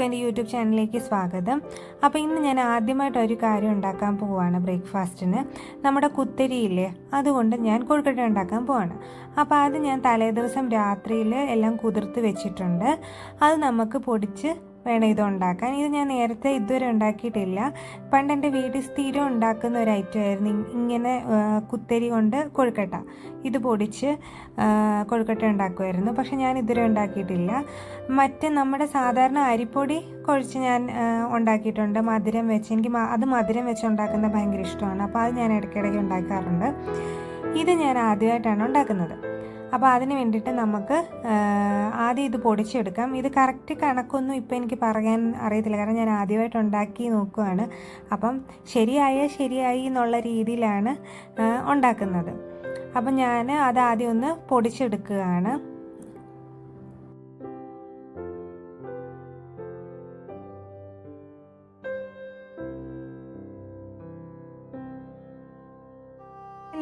എല്ലാവർക്കും എന്റെ യൂട്യൂബ് ചാനലിലേക്ക് സ്വാഗതം. അപ്പോൾ ഇന്ന് ഞാൻ ആദ്യമായിട്ട് ഒരു കാര്യം ഉണ്ടാക്കാൻ പോവാണ് ബ്രേക്ക്ഫാസ്റ്റിന്. നമ്മുടെ കുത്തരിയില്ലേ അതുകൊണ്ട് ഞാൻ കൊഴുക്കട്ട ഉണ്ടാക്കാൻ പോവാണ്. അപ്പോൾ അത് ഞാൻ തലേദിവസം രാത്രിയിൽ എല്ലാം കുതിർത്ത് വെച്ചിട്ടുണ്ട്. അത് നമുക്ക് പൊടിച്ച് വേണം ഇത് ഉണ്ടാക്കാൻ. ഇത് ഞാൻ നേരത്തെ ഇതുവരെ ഉണ്ടാക്കിയിട്ടില്ല. പണ്ട് എന്റെ വീട്ടിൽ സ്ഥിരം ഉണ്ടാക്കുന്ന ഒരു ഐറ്റം ആയിരുന്നു. ഇങ്ങനെ കുത്തരി കൊണ്ട് കൊഴുക്കട്ട. ഇത് പൊടിച്ച് കൊഴുക്കട്ട ഉണ്ടാക്കുമായിരുന്നു. പക്ഷെ ഞാൻ ഇതുവരെ ഉണ്ടാക്കിയിട്ടില്ല. മറ്റ് നമ്മുടെ സാധാരണ അരിപ്പൊടി കുഴച്ച് ഞാൻ ഉണ്ടാക്കിയിട്ടുണ്ട്. മധുരം വെച്ച്. എനിക്ക് അത് മധുരം വെച്ച് ഉണ്ടാക്കുന്നത് ഭയങ്കര ഇഷ്ടമാണ്. അപ്പോൾ അത് ഞാൻ ഇടയ്ക്കിടയ്ക്ക് ഉണ്ടാക്കാറുണ്ട്. ഇത് ഞാൻ ആദ്യമായിട്ടാണ് ഉണ്ടാക്കുന്നത്. അപ്പോൾ അതിന് വേണ്ടിയിട്ട് നമുക്ക് ആദ്യം ഇത് പൊടിച്ചെടുക്കാം. ഇത് കറക്റ്റ് കണക്കൊന്നും ഇപ്പോൾ എനിക്ക് പറയാൻ അറിയത്തില്ല. കാരണം ഞാൻ ആദ്യമായിട്ട് ഉണ്ടാക്കി നോക്കുവാണ്. അപ്പം ശരിയായ ശരിയായി എന്നുള്ള രീതിയിലാണ് ഉണ്ടാക്കുന്നത്. അപ്പം ഞാൻ അത് ആദ്യം ഒന്ന് പൊടിച്ചെടുക്കുകയാണ്.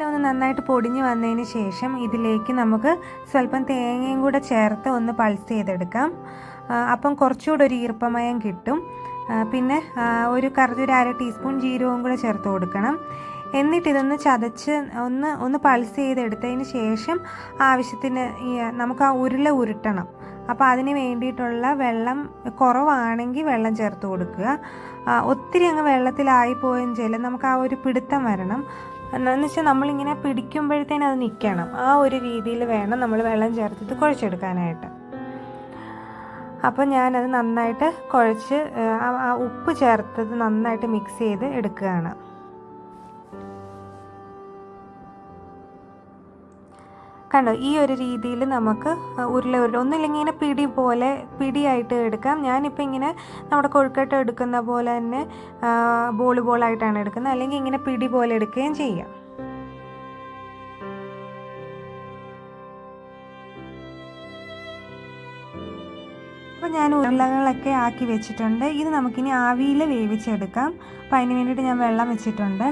ഒന്ന് നന്നായിട്ട് പൊടിഞ്ഞ് വന്നതിന് ശേഷം ഇതിലേക്ക് നമുക്ക് സ്വല്പം തേങ്ങയും കൂടെ ചേർത്ത് ഒന്ന് പൾസ് ചെയ്തെടുക്കാം. അപ്പം കുറച്ചുകൂടെ ഒരു ഈർപ്പമയം കിട്ടും. പിന്നെ ഒരു കറുതി ഒരു അര ടീസ്പൂൺ ജീരകവും കൂടെ ചേർത്ത് കൊടുക്കണം. എന്നിട്ട് ഇതൊന്ന് ചതച്ച് ഒന്ന് ഒന്ന് പൾസ് ചെയ്തെടുത്തതിന് ശേഷം ആവശ്യത്തിന് നമുക്ക് ആ ഉരുള ഉരുട്ടണം. അപ്പോൾ അതിന് വേണ്ടിയിട്ടുള്ള വെള്ളം കുറവാണെങ്കിൽ വെള്ളം ചേർത്ത് കൊടുക്കുക. ഒത്തിരി അങ്ങ് വെള്ളത്തിലായി പോയെങ്കിൽ നമുക്ക് ആ ഒരു പിടുത്തം വരണം. എന്ന് വെച്ചാൽ നമ്മളിങ്ങനെ പിടിക്കുമ്പോഴത്തേനും അത് നിൽക്കണം ആ ഒരു രീതിയിൽ വേണം നമ്മൾ വെള്ളം ചേർത്തിട്ട് കുഴച്ചെടുക്കാനായിട്ട്. അപ്പോൾ ഞാനത് നന്നായിട്ട് കുഴച്ച് ആ ഉപ്പ് ചേർത്തത് നന്നായിട്ട് മിക്സ് ചെയ്ത് എടുക്കുകയാണ്. കണ്ടോ ഈ ഒരു രീതിയിൽ നമുക്ക് ഉരുള ഉരുള ഒന്നുമില്ലെങ്കിൽ ഇങ്ങനെ പിടി പോലെ പിടിയായിട്ട് എടുക്കാം. ഞാനിപ്പോൾ ഇങ്ങനെ നമ്മുടെ കൊഴുക്കട്ട എടുക്കുന്ന പോലെ തന്നെ ബോൾ ബോളായിട്ടാണ് എടുക്കുന്നത്. അല്ലെങ്കിൽ ഇങ്ങനെ പിടി പോലെ എടുക്കുകയും ചെയ്യാം. അപ്പോൾ ഞാൻ ഉരുളകളൊക്കെ ആക്കി വെച്ചിട്ടുണ്ട്. ഇത് നമുക്കിനി ആവിയിൽ വേവിച്ചെടുക്കാം. അപ്പം അതിന് വേണ്ടിയിട്ട് ഞാൻ വെള്ളം വെച്ചിട്ടുണ്ട്.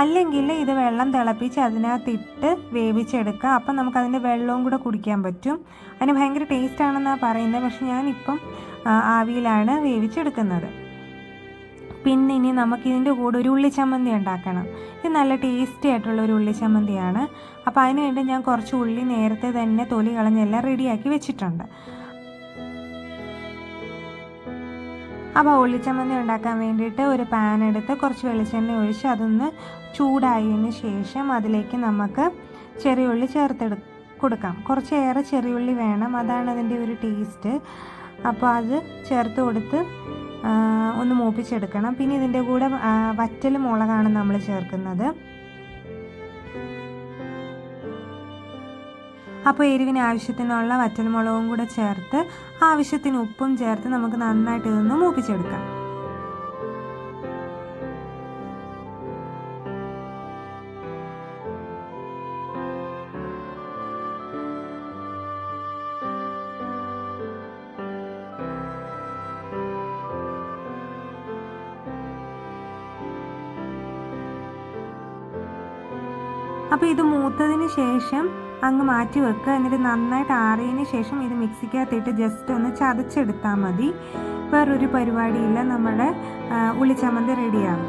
അല്ലെങ്കിൽ ഇത് വെള്ളം തിളപ്പിച്ച് അതിനകത്തിട്ട് വേവിച്ചെടുക്കാം. അപ്പം നമുക്കതിന്റെ വെള്ളവും കൂടെ കുടിക്കാൻ പറ്റും. അതിന് ഭയങ്കര ടേസ്റ്റ് ആണെന്നാണ് പറയുന്നത്. പക്ഷെ ഞാനിപ്പം ആവിയിലാണ് വേവിച്ചെടുക്കുന്നത്. പിന്നെ ഇനി നമുക്ക് നമുക്കിതിന്റെ കൂടെ ഒരു ഉള്ളി ചമ്മന്തി ഉണ്ടാക്കണം. ഇത് നല്ല ടേസ്റ്റി ആയിട്ടുള്ള ഒരു ഉള്ളി ചമ്മന്തിയാണ്. അപ്പോൾ അതിന് വേണ്ടി ഞാൻ കുറച്ച് ഉള്ളി നേരത്തെ തന്നെ തൊലി കളഞ്ഞെല്ലാം റെഡിയാക്കി വെച്ചിട്ടുണ്ട്. അപ്പോൾ ഉള്ളിച്ചമ്മന്തി ഉണ്ടാക്കാൻ വേണ്ടിയിട്ട് ഒരു പാൻ എടുത്ത് കുറച്ച് വെളിച്ചെണ്ണ ഒഴിച്ച് അതൊന്ന് ചൂടായതിന് ശേഷം അതിലേക്ക് നമുക്ക് ചെറിയ ചെറിയുള്ളി ചേർത്തെടു കൊടുക്കാം. കുറച്ചേറെ ചെറിയുള്ളി വേണം. അതാണ് അതിന്റെ ഒരു ടേസ്റ്റ് അപ്പോൾ അത് ചേർത്ത് കൊടുത്ത് ഒന്ന് മൂപ്പിച്ചെടുക്കണം. പിന്നെ ഇതിന്റെ കൂടെ വറ്റൽ മുളകാണ് നമ്മൾ ചേർക്കുന്നത്. അപ്പോൾ എരിവിന് ആവശ്യത്തിനുള്ള വറ്റൽമുളകും കൂടെ ചേർത്ത് ആവശ്യത്തിന് ഉപ്പും ചേർത്ത് നമുക്ക് നന്നായിട്ട് ഇതൊന്ന് മൂപ്പിച്ചെടുക്കാം. അപ്പോൾ ഇത് മൂത്തതിന് ശേഷം അങ്ങ് മാറ്റി വെക്കുക. എന്നിട്ട് നന്നായിട്ട് ആറിയതിന് ശേഷം ഇത് മിക്സിക്കകത്തിട്ട് ജസ്റ്റ് ഒന്ന് ചതച്ചെടുത്താൽ മതി. വേറൊരു പരിപാടിയില്ല. നമ്മുടെ ആ, ഉള്ളിച്ചമ്മന്തി റെഡിയാകും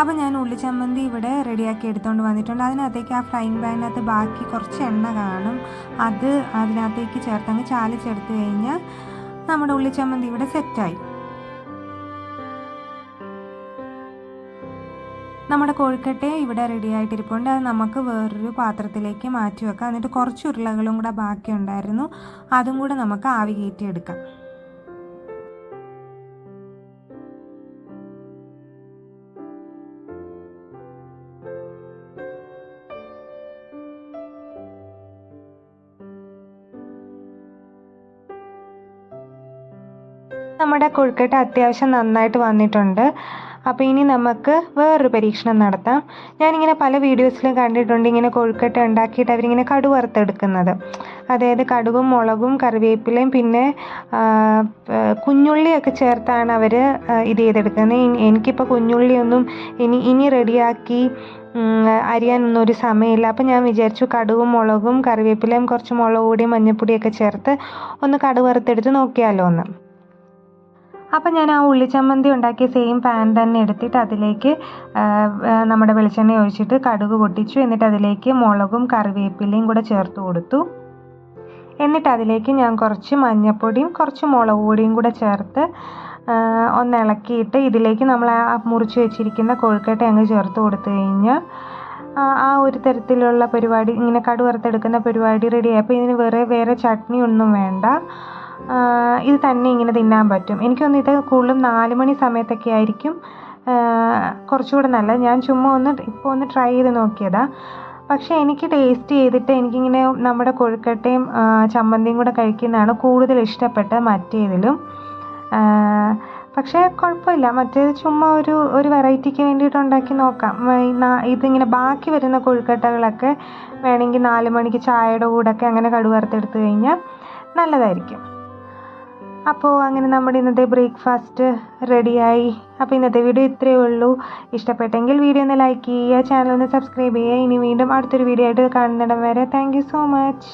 അപ്പോൾ ഞാൻ ഉള്ളിച്ചമ്മന്തി ഇവിടെ റെഡിയാക്കി എടുത്തുകൊണ്ട് വന്നിട്ടുണ്ട്. അതിനകത്തേക്ക് ആ ഫ്രൈങ് പാനിനകത്ത് ബാക്കി കുറച്ച് എണ്ണ കാണും. അത് അതിനകത്തേക്ക് ചേർത്തങ്ങ് ചാലിച്ചെടുത്ത് കഴിഞ്ഞാൽ നമ്മുടെ ഉള്ളിച്ചമ്മന്തി ഇവിടെ സെറ്റായി നമ്മുടെ കോഴിക്കട്ടെ ഇവിടെ റെഡി ആയിട്ടിരിപ്പുണ്ട്. അത് നമുക്ക് വേറൊരു പാത്രത്തിലേക്ക് മാറ്റി വെക്കാം. എന്നിട്ട് കുറച്ച് ഉരുളകളും കൂടെ ബാക്കി ഉണ്ടായിരുന്നു. അതും കൂടെ നമുക്ക് ആവി കയറ്റിയെടുക്കാം നമ്മുടെ കൊഴുക്കട്ട അത്യാവശ്യം നന്നായിട്ട് വന്നിട്ടുണ്ട്. അപ്പോൾ ഇനി നമുക്ക് വേറൊരു പരീക്ഷണം നടത്താം. ഞാനിങ്ങനെ പല വീഡിയോസിലും കണ്ടിട്ടുണ്ട് ഇങ്ങനെ കൊഴുക്കട്ട ഉണ്ടാക്കിയിട്ട് അവരിങ്ങനെ കടു വറുത്തെടുക്കുന്നത്. അതായത് കടുവും മുളകും കറിവേപ്പിലയും പിന്നെ കുഞ്ഞുള്ളിയൊക്കെ ചേർത്താണ് അവർ ഇത് ചെയ്തെടുക്കുന്നത്. എനിക്കിപ്പോൾ കുഞ്ഞുള്ളിയൊന്നും ഇനി ഇനി റെഡിയാക്കി അരിയാനൊന്നും ഒരു സമയമില്ല. അപ്പം ഞാൻ വിചാരിച്ചു കടുവും മുളകും കറിവേപ്പിലയും കുറച്ച് മുളക് പൊടിയും മഞ്ഞൾപ്പൊടിയൊക്കെ ചേർത്ത് ഒന്ന് കടുവറുത്തെടുത്ത് നോക്കിയാലോ എന്ന് അപ്പം ഞാൻ ആ ഉള്ളിച്ചമ്മന്തി ഉണ്ടാക്കിയ സെയിം പാൻ തന്നെ എടുത്തിട്ട് അതിലേക്ക് നമ്മുടെ വെളിച്ചെണ്ണ ഒഴിച്ചിട്ട് കടുക് പൊട്ടിച്ചു. എന്നിട്ട് അതിലേക്ക് മുളകും കറിവേപ്പിലയും കൂടെ ചേർത്ത് കൊടുത്തു. എന്നിട്ട് അതിലേക്ക് ഞാൻ കുറച്ച് മഞ്ഞൾപ്പൊടിയും കുറച്ച് മുളക് പൊടിയും കൂടെ ചേർത്ത് ഒന്ന് ഇളക്കിയിട്ട് ഇതിലേക്ക് നമ്മൾ ആ മുറിച്ച് വെച്ചിരിക്കുന്ന കൊഴുക്കട്ട അങ്ങ് ചേർത്ത് കൊടുത്തു കഴിഞ്ഞാൽ ആ ഒരു തരത്തിലുള്ള പരിപാടി ഇങ്ങനെ കടു വറുത്തെടുക്കുന്ന പരിപാടി റെഡിയായി അപ്പോൾ ഇതിന് വേറെ വേറെ ചട്നി ഒന്നും വേണ്ട. ഇത് തന്നെ ഇങ്ങനെ തിന്നാൻ പറ്റും. എനിക്കൊന്ന് ഇത് കൂടുതലും നാല് മണി സമയത്തൊക്കെ ആയിരിക്കും. കുറച്ചുകൂടെ നല്ലത്. ഞാൻ ചുമ്മാ ഒന്ന് ഇപ്പോൾ ഒന്ന് ട്രൈ ചെയ്ത് നോക്കിയതാ. പക്ഷേ എനിക്ക് ടേസ്റ്റ് ചെയ്തിട്ട് എനിക്കിങ്ങനെ നമ്മുടെ കൊഴുക്കട്ടയും ചമ്മന്തിയും കൂടെ കഴിക്കുന്നതാണ് കൂടുതൽ ഇഷ്ടപ്പെട്ട മറ്റേതിലും. പക്ഷേ കുഴപ്പമില്ല. മറ്റേത് ചുമ്മാ ഒരു ഒരു വെറൈറ്റിക്ക് വേണ്ടിയിട്ട് ഉണ്ടാക്കി നോക്കാം. ഇതിങ്ങനെ ബാക്കി വരുന്ന കൊഴുക്കട്ടകളൊക്കെ വേണമെങ്കിൽ നാല് മണിക്ക് ചായയുടെ കൂടെയൊക്കെ അങ്ങനെ കടുവറുത്തെടുത്ത് കഴിഞ്ഞാൽ നല്ലതായിരിക്കും. അപ്പോൾ അങ്ങനെ നമ്മുടെ ഇന്നത്തെ ബ്രേക്ക്ഫാസ്റ്റ് റെഡിയായി അപ്പോൾ ഇന്നത്തെ വീഡിയോ ഇത്രയേ ഉള്ളൂ. ഇഷ്ടപ്പെട്ടെങ്കിൽ വീഡിയോ ഒന്ന് ലൈക്ക് ചെയ്യുക ചാനൽ ഒന്ന് സബ്സ്ക്രൈബ് ചെയ്യുക. ഇനി വീണ്ടും അടുത്തൊരു വീഡിയോ ആയിട്ട് കാണുന്നിടം വരെ. Thank so much